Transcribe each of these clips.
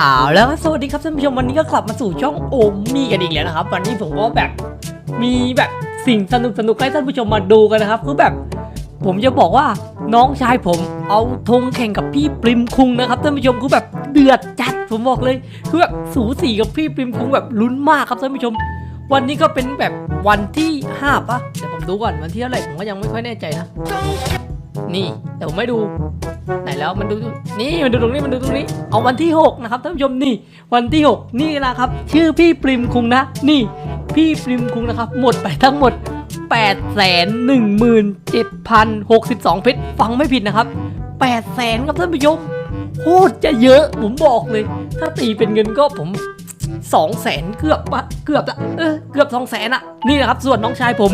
เอาแล้วสวัสดีครับท่านผู้ชมวันนี้ก็กลับมาสู่ช่องโอมมี่กันอีกแล้วนะครับ วันนี้ผมก็แบบมีแบบสิ่งสนุกสนุกให้ท่านผู้ชมมาดูกันนะครับคือแบบ ผมจะบอกว่าน้องชายผมเอาธงแข่งกับพี่ปริมคุงนะครับท่านผู้ชมคือแบบเดือดจัดผมบอกเลยคือแบบสูสีกับพี่ปริมคุงแบบลุ้นมากครับท่านผู้ชม วันนี้ก็เป็นแบบวันที่5ปะเดี๋ยวผมดูก่อนวันที่เท่าไหร่ผมก็ยังไม่ค่อยแน่ใจนะ นี่แต่ผมไม่ดู ไหนแล้วมันดูนี่มันดูตรงนี้มันดูตรงนี้ เอาวันที่ 6 นะครับท่านผู้ชมนี่ วันที่ 6 นี่นะครับ ชื่อพี่ปริมคุงนะ นี่ พี่ปริมคุงนะครับ หมดไปทั้งหมด 8 1 7 0 62 เพชรฟังไม่ผิดนะครับ 8 แสนครับท่านผู้ชมโคตรจะเยอะผมบอกเลย ถ้าตีเป็นเงินก็ผม2แสนเกือบปะเกือบละเออเกือบ2แสนอะนี่นะครับส่วนน้องชายผม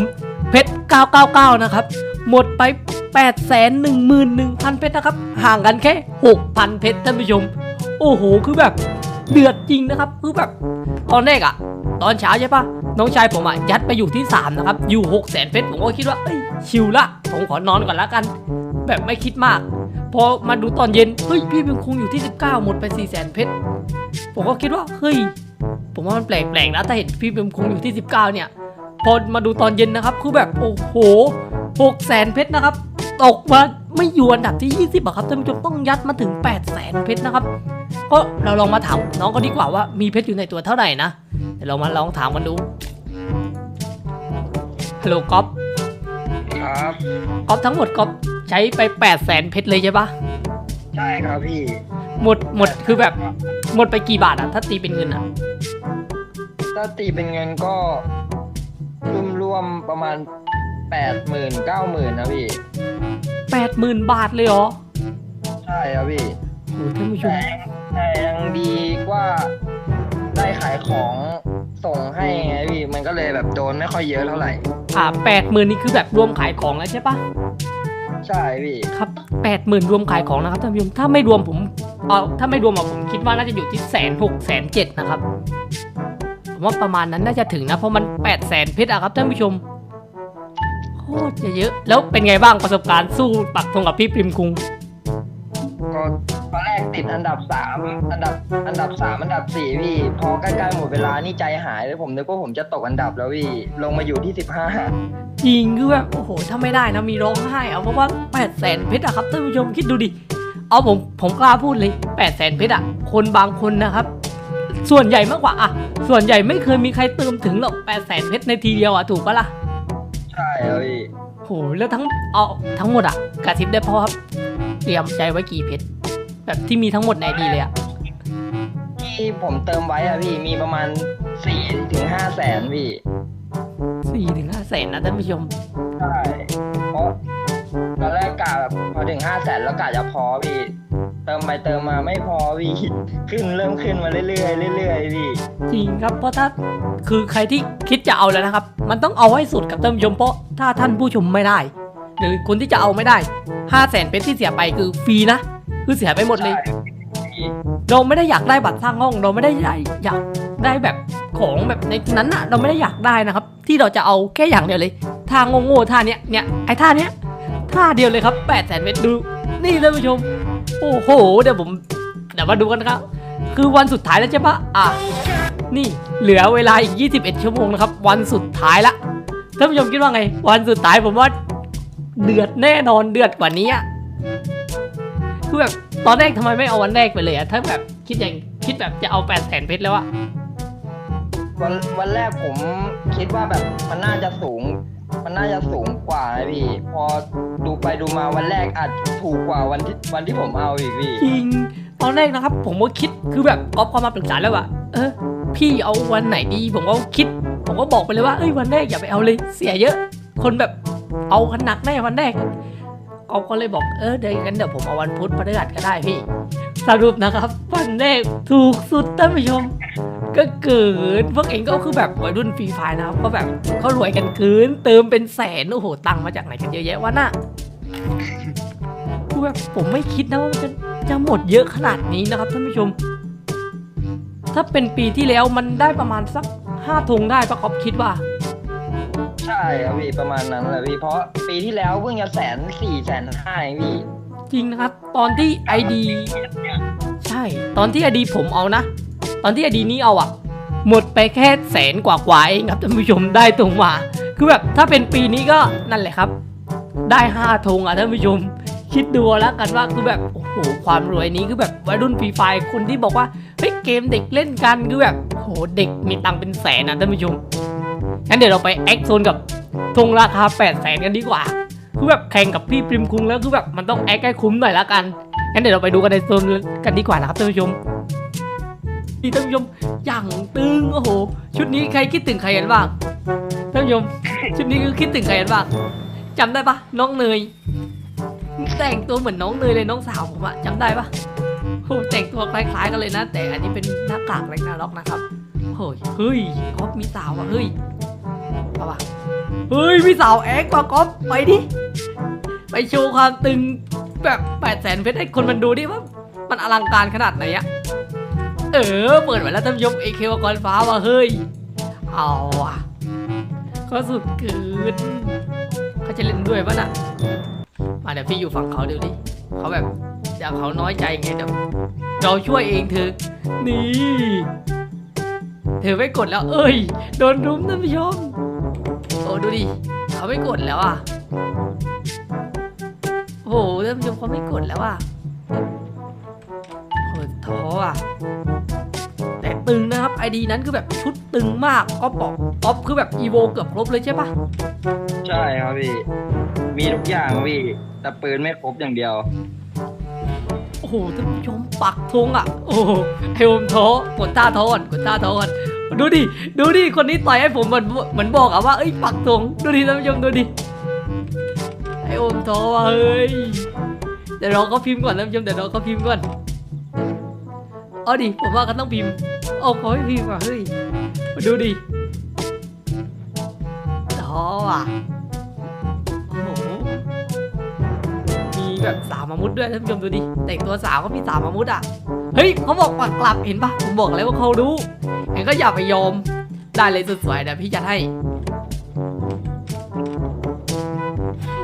เพชร999 นะครับ หมดไป 8 1 1 0 0 0 เพชรนะครับ ห่างกันแค่ 6,000 เพชรท่านผู้ชม โอ้โห คือแบบเดือดจริงนะครับ คือแบบ ตอนแรกอะตอนเช้าใช่ปะน้องชายผมอะยัดไปอยู่ที่ 3 นะครับ อยู่ 6 0 0 0 0เพชรผมก็คิดว่าเอ้ยชิลละ ผมขอนอนก่อนละกัน แบบไม่คิดมาก พอมาดูตอนเย็น เฮ้ย พี่เป็นคงอยู่ที่ 19 หมดไป4 0 0 0 0 เพชรผมก็คิดว่าเฮ้ยผมว่ามันแปลกๆนะถ้าเห็นพี่เป็นคงอยู่ที่ 19 เนี่ย พอมาดูตอนเย็นนะครับ คือแบบโอ้โห 6แสนเพชรนะครับ ตกมาไม่อยู่อันดับที่ 20อะครับท่านผู้ชมต้องยัดมาถึง8แสนเพชรนะครับ ก็เราลองมาถามน้องก็ดีกว่าว่ามีเพชรอยู่ในตัวเท่าไหร่นะเดี๋ยวเรามาลองถามกันดูฮัลโหลก๊อฟครับก๊อฟทั้งหมดก๊อฟใช้ไป8แสนเพชรเลยใช่ปะใช่ครับพี่ หมดหมดคือแบบหมดไปกี่บาทอะถ้าตีเป็นเงินอะถ้าตีเป็นเงินก็รวมๆประมาณ แปดหมื่นเก้าหมื่นนะพี่ แปดหมื่นบาทเลยเหรอใช่ครับพี่โอ้ท่านผู้ชมแต่แต่ยังดีกว่าได้ขายของส่งให้ไงพี่ มันก็เลยแบบโดนไม่ค่อยเยอะเท่าไหร่ อ่าแปดหมื่นนี่คือแบบรวมขายของแล้วใช่ปะใช่พี่ครับแปดหมื่นรวมขายของนะครับท่านผู้ชมถ้าไม่รวมผมเอาถ้าไม่รวมอะผมคิดว่าน่าจะอยู่ที่แสนหกแสนเจ็ดนะครับผมว่าประมาณนั้นน่าจะถึงนะเพราะมันแปดแสนเพชรอะครับท่านผู้ชมโคตรจะเยอะ แล้วเป็นไงบ้างประสบการณ์สู้ปักธงกับพี่ปริมคุงก็ตอนแรกติดอันดับสามอันดับอันดับสามอันดับสี่พี่พอใกล้ๆหมดเวลานี่ใจหายเลยผมนึกว่าผมจะตกอันดับแล้วพี่ลงมาอยู่ที่สิบห้าจริงคือแบบโอ้โหถ้าไม่ได้นะมีร้องไห้เอาเพราะว่าแปดแสนเพชรอะครับท่านผู้ชมคิดดูดิเอาผมผมกล้าพูดเลยแปดแสนเพชรอะคนบางคนนะครับส่วนใหญ่มากกว่าอะส่วนใหญ่ไม่เคยมีใครเติมถึงหรอกแปดแสนเพชรในทีเดียวอะถูกปะล่ะใช่ ครับพี่โหแล้วทั้งเอาทั้งหมดอะกระซิบได้พอครับเตรียมใจไว้กี่เพชรแบบที่มีทั้งหมดในดีเลยอะที่ผมเติมไว้อะพี่มีประมาณสี่ถึงห้าแสนพี่สี่ถึงห้าแสนนะท่านผู้ชมใช่เพราะตอนแรกกะแบบพอถึงห้าแสนแล้วกะจะพอพี่ เติมไปเติมมาไม่พอพี่ขึ้นเริ่มขึ้นมาเรื่อยๆเรื่อยๆพี่จริงครับเพราะถ้าคือใครที่คิดจะเอาแล้วนะครับ มันต้องเอาให้สุดกับท่านผู้ชมเพราะถ้าท่านผู้ชมไม่ได้ หรือคนที่จะเอาไม่ได้ห้าแสนเพชรที่เสียไปคือฟรีนะคือเสียไปหมดเลยพี่เราไม่ได้อยากได้บัตรสร้างห้อง เราไม่ได้อยากอยากได้แบบของแบบในนั้นอะเราไม่ได้อยากได้นะครับ ที่เราจะเอาแค่อย่างเดียวเลยท่าโง่ๆท่าเนี้ยเนี่ยไอ้ท่าเนี้ยท่าเดียวเลยครับแปดแสนเมตรดูนี่ท่านผู้ชมโอ้โห เดี๋ยวผมเดี๋ยวมาดูกันนะครับ คือวันสุดท้ายแล้วใช่ปะอะ นี่เหลือเวลาอีก 21 ชั่วโมงนะครับ วันสุดท้ายละ ท่านผู้ชมคิดว่าไง วันสุดท้ายผมว่าเดือดแน่นอนเดือดกว่านี้อะคือแบบตอนแรกทำไมไม่เอาวันแรกไปเลยอะถ้าแบบคิดอย่างคิดแบบจะเอา8 0 0 0 0เพชรแล้วอะวันวันแรกผมคิดว่าแบบมันน่าจะสูง มันน่าจะสูงกว่านะพี่ พอดูไปดูมาวันแรกอาจถูกกว่าวันที่วันที่ผมเอาอีกพี่ จริงตอนแรกนะครับ ผมก็คิดคือแบบก๊อฟก็มาปรึกษาแล้วว่าเออพี่เอาวันไหนดี ผมก็คิด ผมก็บอกไปเลยว่าเอ้ยวันแรกอย่าไปเอาเลย เสียเยอะ คนแบบเอากันหนักแน่วันแรกเอาก็เลยบอกเออเดี๋ยวกันเดี๋ยวผมเอาวันพุธพฤหัสก็ได้พี่ สรุปนะครับวันแรกถูกสุดท่านผู้ชม ก็เกินพวกเองก็คือแบบวัยรุ่นฟรีไฟนะครับก็แบบเขารวยกันคืนเติมเป็นแสนโอ้โหตังค์มาจากไหนกันเยอะแยะวะน่ะคือแบบผมไม่คิดนะว่ามันจะจะหมดเยอะขนาดนี้นะครับท่านผู้ชม ถ้าเป็นปีที่แล้วมันได้ประมาณสักห้าธงได้ปะครับคิดว่า ใช่ครับพี่ประมาณนั้นแหละพี่เพราะปีที่แล้วเพิ่งจะแสนสี่แสนห้าเองพี่จริงนะครับ ตอนที่ไอดีใช่ ตอนที่อดีผมเอานะ ตอนที่อดีนี้เอาอะหมดไปแค่แสนกว่าๆเองครับท่านผู้ชมได้ตรงมา คือแบบถ้าเป็นปีนี้ก็นั่นแหละครับ ได้ห้าธงอะท่านผู้ชมคิดดูแล้วกันว่าคือแบบโอ้โหความรวยนี้คือแบบวัยรุ่นฟรีไฟคนที่บอกว่าเฮ้ยเกมเด็กเล่นกันคือแบบโอ้โหเด็กมีตังค์เป็นแสนนะท่านผู้ชม งั้นเดี๋ยวเราไปแอคโซนกับธงราคา8 0 0แสนกันดีกว่า คือแบบแข่งกับพี่ปริมคุงแล้วคือแบบมันต้องแอคให้คุ้มหน่อยละกัน งั้นเดี๋ยวเราไปดูกันในโซนกันดีกว่านะครับท่านผู้ชมนี่ท่านผู้ชมอย่างตึงโอ้โห ชุดนี้ใครคิดถึงใครกันบ้างท่านผู้ชมชุดนี้คือคิดถึงใครกันบ้างจำได้ปะน้องเนยแต่งตัวเหมือนน้องเนยเลยน้องสาวผมอะจำได้ปะโอ้แต่งตัวคล้ายๆกันเลยนะ แต่อันนี้เป็นหน้ากากแร็กนาล็อกนะครับเฮ้ยเฮ้ยก๊อฟมีสาวอะเฮ้ย เอาปะเฮ้ยมีสาวแอ๊กกว่าก๊อฟไปดิ ไปโชว์ความตึงแบบแปดแสนเพชรให้คนมันดูดิว่ามันอลังการขนาดไหนอะเออ เปิดไว้แล้วท่านผู้ชมเอเควกรฟ้าว่ะเฮ้ย เอาว่ะก็สุดเกินเขาจะเล่นด้วยปะน่ะ มาเดี๋ยวพี่อยู่ฝั่งเขาเดูดิเขาแบบอยากเขาน้อยใจไงเดี๋ยวเราช่วยเองเธอ นี่ เธอไม่กดแล้ว เอ้ย โดนรุมท่านผู้ชม ดูดิเขาไม่กดแล้วอะโอ้โหท่านผู้ชมเขาไม่กดแล้วอะโหท้ออะแต่ตึงนะครับไอดีนั้นคือแบบชุดตึงมากก็ปอกป๊อปคือแบบอีโวเกือบครบเลยใช่ปะใช่ครับพี่ มีทุกอย่างพี่ แต่ปืนไม่ครบอย่างเดียว โอ้โหท่านผู้ชมปักธงอะ โอ้โหไอโอมท้อกดท่าท้อก่อนกดท่าท้อก่อน ดูดิ ดูดิ คนนี้ต่อยให้ผมเหมือนเหมือนบอกอะว่า เอ้ยปักธงดูดิท่านผู้ชมดูดิ ไอโอมท้อว่ะเฮ้ย เดี๋ยวเราก็พิมพ์ก่อนท่านผู้ชมเดี๋ยวเราก็พิมพ์ก่อน เอาดิ ผมว่าก็ต้องพิมพ์ เอาขอให้พิมพ์ว่ะเฮ้ย มาดูดิท้อว่ะโอ้โห มีแบบสาวมามุดด้วยท่านผู้ชมดูดิ แต่งตัวสาวก็มีสาวมามุดอะ เฮ้ยเขาบอกปักกลับเห็นปะผมบอกแล้วว่าเขารู้ งั้นก็อย่าไปยอม ได้เลยสวยเดี๋ยวพี่จัดให้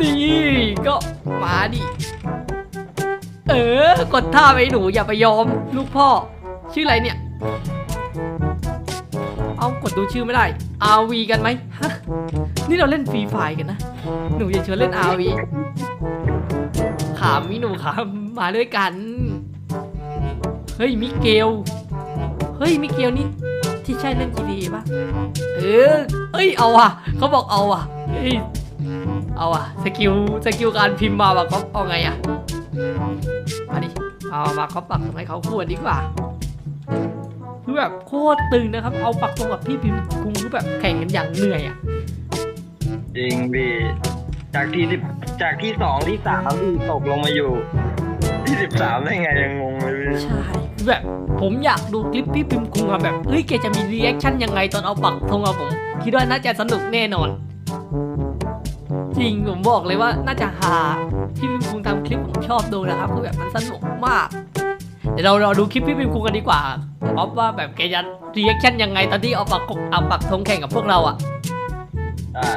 นี่ก็มาดิ เออ กดท่าไปหนูอย่าไปยอม ลูกพ่อ ชื่ออะไรเนี่ย เอากดดูชื่อไม่ได้ RV กันไหมฮะ นี่เราเล่นฟรีไฟกันนะ หนูอย่าชวนเล่น RV ขามมิหนูขามมาด้วยกัน เฮ้ยมิเกล เฮ้ยมิเกลนี่ ที่ใช่เล่น GTA ป่ะ เออเอ้ย เอาอะ เขาบอกเอาอะเฮ้ยเอาอะ สกิล สกิลการพิมพ์มาว่ะเขาเอาไงอะมาดิ เอามาเขาปักตรงให้เขาควรดีกว่า คือแบบโคตรตึงนะครับ เอาปักตรงกับพี่พิมพ์คุงคือแบบแข่งกันอย่างเหนื่อยอะ จริงพี่จากที่สิบจากที่สองที่สามพี่ตกลงมาอยู่ ที่สิบสามได้ไงยังงงเลยพี่ ใช่คือ แบบผมอยากดูคลิปพี่พิมพ์คุงอะแบบเฮ้ยแกจะมีรีแอคชั่นยังไงตอนเอาปักธงอะผม คิดว่าน่าจะสนุกแน่นอน จริงผมบอกเลยว่าน่าจะฮาที่พิมพ์คุงทำคลิปผมชอบดูนะครับคือแบบมันสนุกมากเดี๋ยวเรารอดูคลิปพี่พิมพ์คุงกันดีกว่าเพราะว่าแบบแกจะรีแอคชั่นยังไงตอนที่เอาปักเอาปักธงแข่งกับพวกเราอะอ่า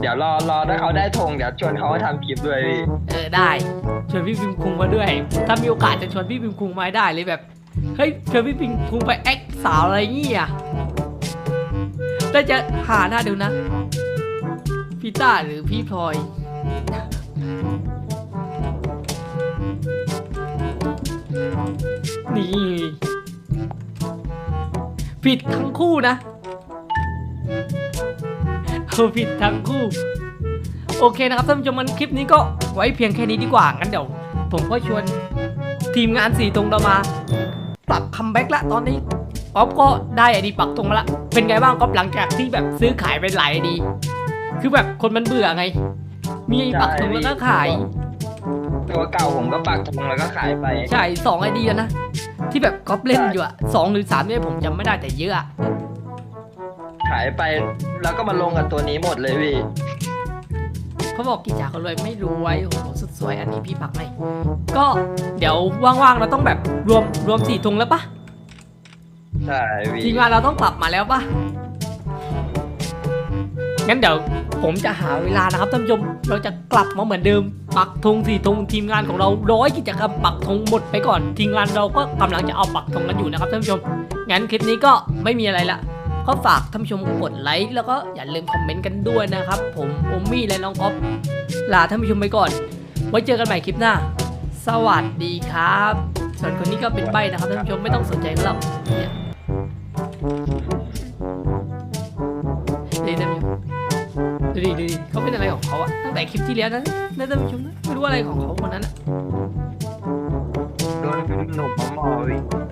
เดี๋ยวรอรอถ้าเขาได้ธงเดี๋ยวชวนเขามาทำคลิปด้วยพี่เออได้ชวนพี่พิมพ์คุงมาด้วย ถ้ามีโอกาสจะชวนพี่พิมพ์คุงมาให้ได้เลยแบบ เฮ้ยชวนพี่พิมพ์คุงไปแอคสาวอะไรเงี้ยแต่จะหาหน้าเดูนะ พี่ต้าหรือพี่พลอย นี่ ผิดทั้งคู่นะเอาผิดทั้งคู่ โอเคนะครับท่านผู้ชมมันคลิปนี้ก็ไว้เพียงแค่นี้ดีกว่างั้นเดี๋ยว ผมก็ชวนทีมงานสีตรงเรามา ปรับคัมแบ็กละตอนนี้ก๊อฟก็ได้ไอดีปักตรงมาละ เป็นไงบ้างก๊อฟหลังจากที่แบบซื้อขายไปหลายไอดี คือแบบคนมันเบื่อไง มีไอ้ปักตรงแล้วก็ขาย ตัวเก่าผมก็ปักธงแล้วก็ขายไป ใช่สองไอดีแล้วนะ ที่แบบก๊อฟเล่นอยู่อะสองหรือสามเนี่ยผมจำไม่ได้แต่เยอะอะขายไปแล้วก็มาลงกับตัวนี้หมดเลยพี่ เขาบอกกี่จ่าคนรวยไม่รวยโอ้โหสุดสวยอันนี้พี่ปักให้ก็เดี๋ยวว่างๆเราต้องแบบรวมรวมสี่ธงแล้วปะใช่พี่ทีมงานเราต้องกลับมาแล้วปะงั้นเดี๋ยวผมจะหาเวลานะครับท่านผู้ชมเราจะกลับมาเหมือนเดิม ปักธงสี่ธงทีมงานของเราร้อยกิจกรรมปักธงหมดไปก่อน ทีมงานเราก็กำลังจะเอาปักธงกันอยู่นะครับท่านผู้ชมงั้นคลิปนี้ก็ไม่มีอะไรละ ก็ฝากท่านผู้ชมกดไลค์แล้วก็อย่าลืมคอมเมนต์กันด้วยนะครับ ผมโอมมี่และน้องออฟลาท่านผู้ชมไปก่อน ไว้เจอกันใหม่คลิปหน้า สวัสดีครับ ส่วนคนนี้ก็เป็นใบนะครับท่านผู้ชมไม่ต้องสนใจเขาหรอกเนี่ยดีท่านผู้ชมดูดิดูดิเขาเป็นอะไรของเขาอะตั้งแต่คลิปที่แล้วนะนะท่านผู้ชมนะไม่รู้อะไรของเขาคนนั้นอะโดนหนุ่มหมอพี่